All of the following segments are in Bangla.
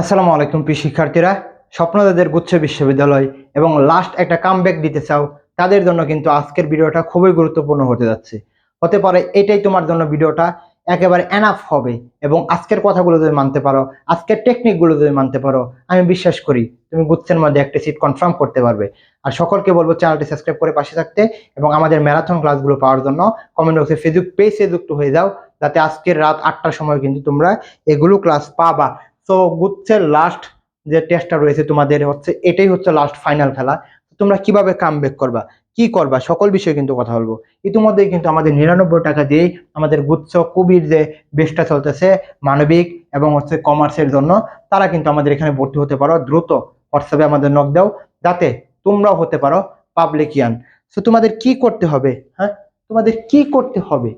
আসসালামু আলাইকুম, প্রিয় শিক্ষার্থীরা। স্বপ্নদাদের গুচ্ছ বিশ্ববিদ্যালয় এবং লাস্ট একটা কামব্যাক দিতে চাও, তাদের জন্য কিন্তু আজকের ভিডিওটা খুবই গুরুত্বপূর্ণ হতে যাচ্ছে। হতে পারে এটাই তোমার জন্য ভিডিওটা একেবারে এনাফ হবে এবং আজকের কথাগুলো যদি মানতে পারো, আজকের টেকনিকগুলো যদি মানতে পারো, আমি বিশ্বাস করি তুমি গুচ্ছের মধ্যে একটা সিট কনফার্ম করতে পারবে। আর সকলকে বলব চ্যানেলটি সাবস্ক্রাইব করে পাশে থাকতে এবং আমাদের ম্যারাথন ক্লাসগুলো পাওয়ার জন্য কমেন্ট বক্সে ফেসবুক পেজে যুক্ত হয়ে যাও, যাতে আজকের রাত আটটার সময় কিন্তু তোমরা এগুলো ক্লাস পাবা। সো গুচ্ছের লাস্ট যে টেস্টটা রয়েছে তোমাদের হচ্ছে, এটাই হচ্ছে লাস্ট ফাইনাল খেলা। তোমরা কীভাবে কাম করবা? কি করবা? সকল বিষয়ে কিন্তু কথা বলব। ইতিমধ্যেই কিন্তু আমাদের নিরানব্বই টাকা দিয়েই আমাদের গুচ্ছ, কবির যে বেশটা চলতেছে মানবিক এবং হচ্ছে কমার্সের জন্য, তারা কিন্তু আমাদের এখানে ভর্তি হতে পারো। দ্রুত হোয়াটসঅ্যাপে আমাদের নক দাও, যাতে তোমরাও হতে পারো পাবলিকিয়ান সো তোমাদের কি করতে হবে? হ্যাঁ? তোমাদের কি করতে হবে?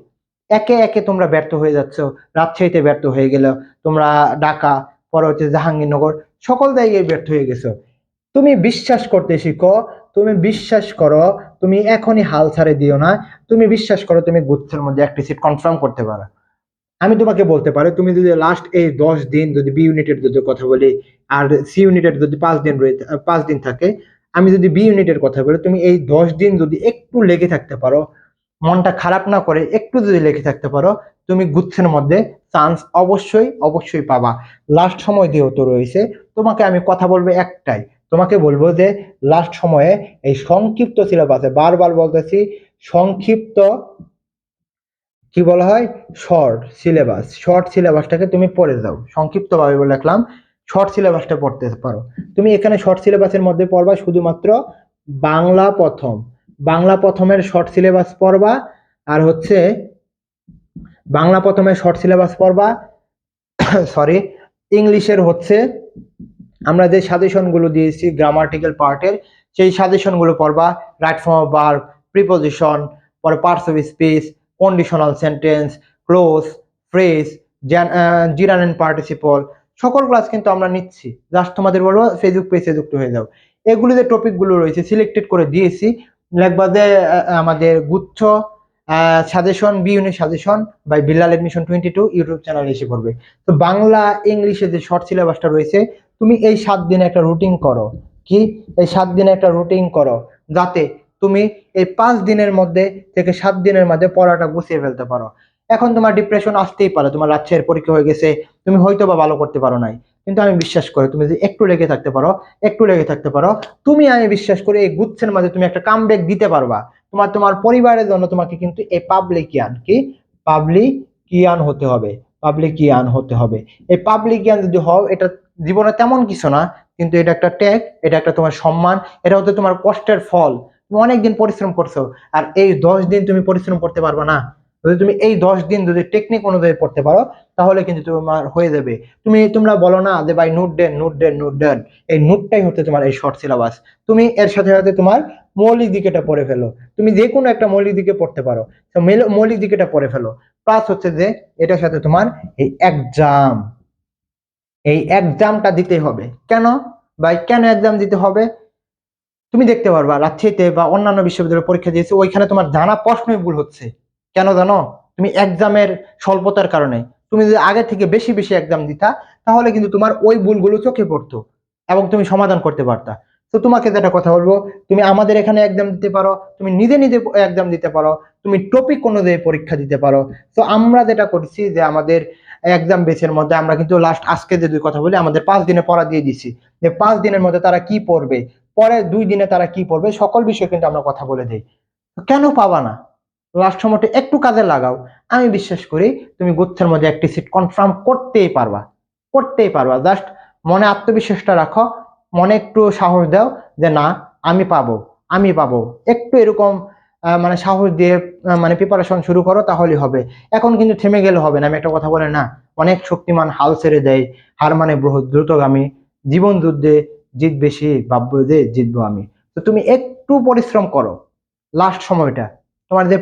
একে একে তোমরা ব্যর্থ হয়ে যাচ্ছ। রাজশাহীতে ব্যর্থ হয়ে গেল তোমরা ঢাকা পরে হচ্ছে জাহাঙ্গীরনগর সকল জায়গায় ব্যর্থ হয়ে গেছো। তুমি বিশ্বাস করতে শিখো তুমি বিশ্বাস করো তুমি এখনই হাল ছাড়ে দিও না তুমি বিশ্বাস করো তুমি গুচ্ছের মধ্যে একটি সিট কনফার্ম করতে পারো। আমি তোমাকে বলতে পারো তুমি যদি লাস্ট এই দশ দিন যদি বি ইউনিটের যদি কথা বলি আর সি ইউনিটের যদি পাঁচ দিন আহ, পাঁচ দিন থাকে আমি যদি বি ইউনিটের কথা বলি তুমি এই দশ দিন যদি একটু লেগে থাকতে পারো মনটা খারাপ না করে একটু যদি লেগে থাকতে পারো তুমি গুচ্ছের মধ্যে চান্স অবশ্যই অবশ্যই পাবা। লাস্ট সময় যেহেতু রয়েছে, তোমাকে আমি কথা বলব একটাই। তোমাকে বলব যে লাস্ট সময়ে এই সংক্ষিপ্ত সিলেবাসে বারবার বলতেছি, সংক্ষিপ্ত কি বলা হয়? শর্ট সিলেবাস শর্ট সিলেবাসটাকে তুমি পড়ে যাও। সংক্ষিপ্তভাবে বলে রাখলাম শর্ট সিলেবাসটা পড়তে পারো। তুমি এখানে শর্ট সিলেবাসের মধ্যে পড়বা শুধুমাত্র বাংলা প্রথম। বাংলা প্রথমের শর্ট সিলেবাস পড়বা, আর হচ্ছে বাংলা প্রথমে শর্ট সিলেবাস পড়বা সরি ইংলিশের হচ্ছে, আমরা যে সাজেশনগুলো দিয়েছি গ্রামাটিক্যাল পার্টের সেই সাজেশনগুলো পড়বা right form of verb preposition পরে parts of speech conditional sentence clause phrase gerund and participle সকল ক্লাস কিন্তু আমরা নিচ্ছি। জাস্ট তোমাদের বলব ফেসবুক পেজে যুক্ত হয়ে যাও। এগুলি যে টপিকগুলো রয়েছে সিলেক্টেড করে দিয়েছি, লিখবা যে আমাদের গুচ্ছ suggestion B unit suggestion by Billal admission twenty two YouTube চ্যানেলে এসে পড়বে। তো বাংলা ইংলিশে যে শর্ট সিলেবাসটা রয়েছে, তুমি এই সাত দিনে একটা রুটিন করো। কি? এই সাত দিনে একটা রুটিন করো, যাতে তুমি এই পাঁচ দিনের মধ্যে থেকে সাত দিনের মধ্যে পড়াটা গুছিয়ে ফেলতে পারো। এখন তোমার ডিপ্রেশন আসতেই পারে, তোমার রাজ্যের পরীক্ষা হয়ে গেছে, তুমি হয়তো বা ভালো করতে পারো নাই। কিন্তু আমি বিশ্বাস করি, তুমি যদি একটু লেগে থাকতে পারো, একটু লেগে থাকতে পারো, তুমি আমি বিশ্বাস করি এই গুচ্ছের মাঝে তুমি একটা কামব্যাক দিতে পারবা। তোমার তোমার পরিবারের জন্য তোমাকে কিন্তু এই পাবলিক পাবলিকিয়ান কি? পাবলিক ইয়ান হতে হবে পাবলিক ইয়ান হতে হবে। এই পাবলিক পাবলিকিয়ান যদি হও, এটা জীবনে তেমন কিছু না, কিন্তু এটা একটা ট্যাগ এটা একটা তোমার সম্মান, এটা হতে তোমার কষ্টের ফল। তুমি অনেকদিন পরিশ্রম করছ, আর এই দশ দিন তুমি পরিশ্রম করতে পারবে না। যদি তুমি এই দশ দিন যদি টেকনিক অনুযায়ী পড়তে পারো, তাহলে কিন্তু তোমার হয়ে যাবে। তুমি, তোমরা বলো না যে, ভাই নোট দেন নোট দেন নোট দেন। এই নোটটাই হচ্ছে তোমার এই শর্ট সিলেবাস তুমি এর সাথে সাথে তোমার মৌলিক দিকেটা পড়ে ফেলো। তুমি যে কোনো একটা মৌলিক দিকে পড়তে পারো। মৌলিক দিকেটা পড়ে ফেলো। প্লাস হচ্ছে যে, এটার সাথে তোমার এই এক্সাম এই এক্সামটা দিতে হবে। কেন? ভাই, কেন এক্সাম দিতে হবে? তুমি দেখতে পারবা, রাজশাহীতে বা অন্যান্য বিশ্ববিদ্যালয়ে পরীক্ষা দিয়েছে, ওইখানে তোমার জানা প্রশ্নই ভুল হচ্ছে। কেন জানো? তুমি এক্সামের স্বল্পতার কারণে। তুমি যদি আগে থেকে বেশি বেশি এক্সাম দিতা, তাহলে কিন্তু তোমার ওই ভুলগুলো চোখে পড়তো এবং তুমি সমাধান করতে পারতা। তো তোমাকে যেটা কথা বলব, তুমি আমাদের এখানে এক্সাম দিতে পারো, তুমি নিজে নিজে এক্সাম দিতে পারো, তুমি টপিক অনুযায়ী পরীক্ষা দিতে পারো। তো আমরা যেটা করছি যে আমাদের এক্সাম বেসের মধ্যে আমরা কিন্তু লাস্ট আজকে যে দুই কথা বলি, আমাদের পাঁচ দিনে পড়া দিয়ে দিছি। যে পাঁচ দিনের মধ্যে তারা কি পড়বে? পরে দুই দিনে তারা কি পড়বে? সকল বিষয়ে কিন্তু আমরা কথা বলে দিই। কেন পাবা না? লাস্ট সময়টা একটু কাজে লাগাও। আমি বিশ্বাস করি তুমি গুচ্ছের মধ্যে একটি সিট কনফার্ম করতেই পারবা। করতেই পারবা। জাস্ট মনে আত্মবিশ্বাসটা রাখো, মনে একটু সাহস দাও যে না, আমি পাবো আমি পাবো। একটু এরকম মানে সাহস দিয়ে মানে প্রিপারেশন শুরু করো তাহলেই হবে। এখন কিন্তু থেমে গেলে হবে না। আমি একটা কথা বলে না, অনেক শক্তিমান হাল ছেড়ে দেয়। হার মানে দ্রুতগামী। জীবন যুদ্ধে জিত বেশি ভাব্য যে জিতবো আমি। তো তুমি একটু পরিশ্রম করো। লাস্ট সময়টা। তোমার যে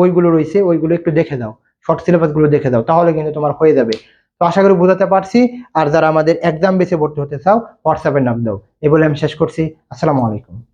বইগুলো রয়েছে, ওইগুলো একটু দেখে দাও। শর্ট সিলেবাসগুলো দেখে দাও, তাহলে কিন্তু তোমার হয়ে যাবে। তো আশা করি বোঝাতে পারছি। আর যারা আমাদের এক্সাম বেসে ভর্তি হতে চাও হোয়াটসঅ্যাপে নাম দাও। এই বলে আমি শেষ করছি। আসসালামু আলাইকুম।